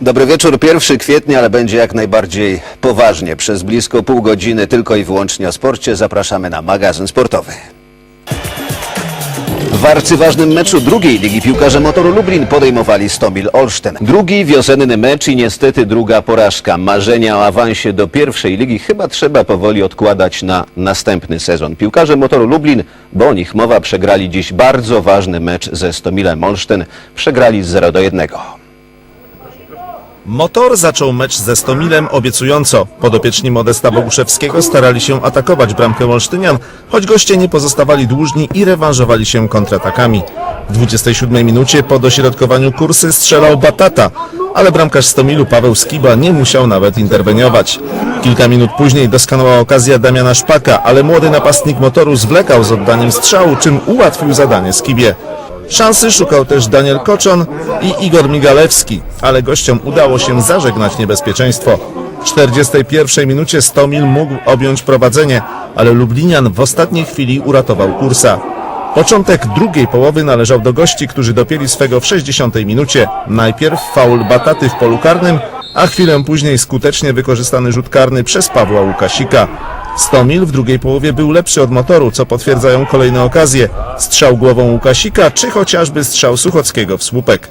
Dobry wieczór, 1 kwietnia, ale będzie jak najbardziej poważnie. Przez blisko pół godziny tylko i wyłącznie o sporcie zapraszamy na magazyn sportowy. W arcyważnym meczu drugiej ligi piłkarze Motoru Lublin podejmowali Stomil Olsztyn. Drugi wiosenny mecz i niestety druga porażka. Marzenia o awansie do pierwszej ligi chyba trzeba powoli odkładać na następny sezon. Piłkarze Motoru Lublin, bo o nich mowa, przegrali dziś bardzo ważny mecz ze Stomilem Olsztyn. Przegrali z 0 do 1. Motor zaczął mecz ze Stomilem obiecująco. Podopieczni Modesta Boguszewskiego starali się atakować bramkę Olsztynian, choć goście nie pozostawali dłużni i rewanżowali się kontratakami. W 27 minucie po dośrodkowaniu kursy strzelał Batata, ale bramkarz Stomilu Paweł Skiba nie musiał nawet interweniować. Kilka minut później doskonała okazja Damiana Szpaka, ale młody napastnik motoru zwlekał z oddaniem strzału, czym ułatwił zadanie Skibie. Szansy szukał też Daniel Koczon i Igor Migalewski, ale gościom udało się zażegnać niebezpieczeństwo. W 41 minucie Stomil mógł objąć prowadzenie, ale Lublinian w ostatniej chwili uratował kursa. Początek drugiej połowy należał do gości, którzy dopięli swego w 60 minucie. Najpierw faul Bataty w polu karnym, a chwilę później skutecznie wykorzystany rzut karny przez Pawła Łukasika. Stomil w drugiej połowie był lepszy od motoru, co potwierdzają kolejne okazje. Strzał głową Łukasika, czy chociażby strzał Suchockiego w słupek.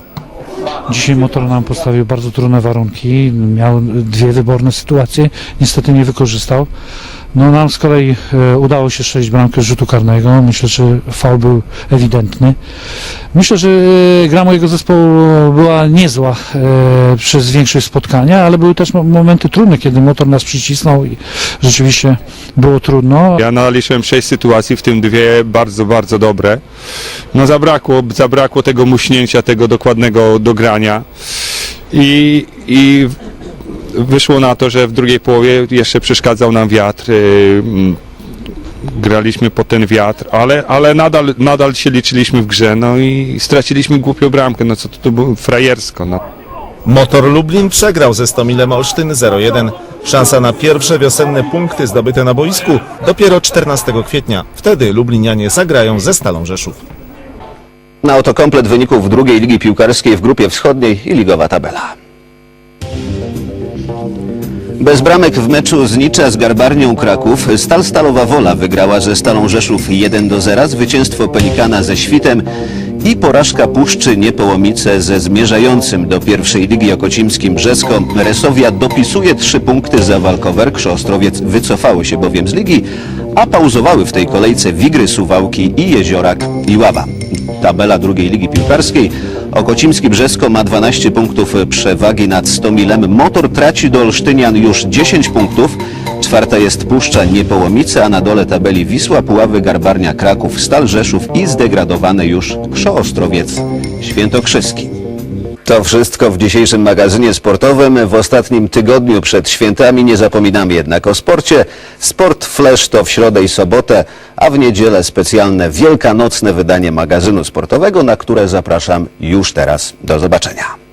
Dzisiaj motor nam postawił bardzo trudne warunki, miał dwie wyborne sytuacje, niestety nie wykorzystał. No nam z kolei e, udało się strzelić bramkę rzutu karnego, myślę, że faul był ewidentny. Myślę, że e, gra mojego zespołu była niezła e, przez większość spotkania, ale były też mo- momenty trudne, kiedy motor nas przycisnął i rzeczywiście było trudno. Ja naliczyłem sześć sytuacji, w tym dwie bardzo, bardzo dobre. No zabrakło, zabrakło tego muśnięcia, tego dokładnego dogrania. I, I wyszło na to, że w drugiej połowie jeszcze przeszkadzał nam wiatr. yy, mm, Graliśmy po ten wiatr, ale, ale nadal, nadal się liczyliśmy w grze, no i straciliśmy głupią bramkę, no co to, to było frajersko, no. Motor Lublin przegrał ze Stomilem Olsztyn 0-1. Szansa na pierwsze wiosenne punkty zdobyte na boisku dopiero 14 kwietnia. Wtedy Lublinianie zagrają ze Stalą Rzeszów. Na oto komplet wyników drugiej ligi piłkarskiej w grupie wschodniej i ligowa tabela. Bez bramek w meczu z Nicza z Garbarnią Kraków Stal Stalowa Wola wygrała ze Stalą Rzeszów 1 do 0, zwycięstwo Pelikana ze Świtem i porażka Puszczy Niepołomice ze zmierzającym do pierwszej ligi Okocimskim Brzesko. Resowia dopisuje trzy punkty za Walkowerksz, Ostrowiec wycofały się bowiem z ligi, a pauzowały w tej kolejce Wigry Suwałki i Jeziorak i Ława. Tabela drugiej ligi piłkarskiej. Okocimski Brzesko ma 12 punktów przewagi nad Stomilem. Motor traci do Olsztynian już 10 punktów. Czwarta jest Puszcza Niepołomice, a na dole tabeli Wisła, Puławy, Garbarnia, Kraków, Stal Rzeszów i zdegradowany już Krzo-Ostrowiec Świętokrzyski. To wszystko w dzisiejszym magazynie sportowym. W ostatnim tygodniu przed świętami nie zapominamy jednak o sporcie. Sport Flash to w środę i sobotę, a w niedzielę specjalne wielkanocne wydanie magazynu sportowego, na które zapraszam już teraz. Do zobaczenia.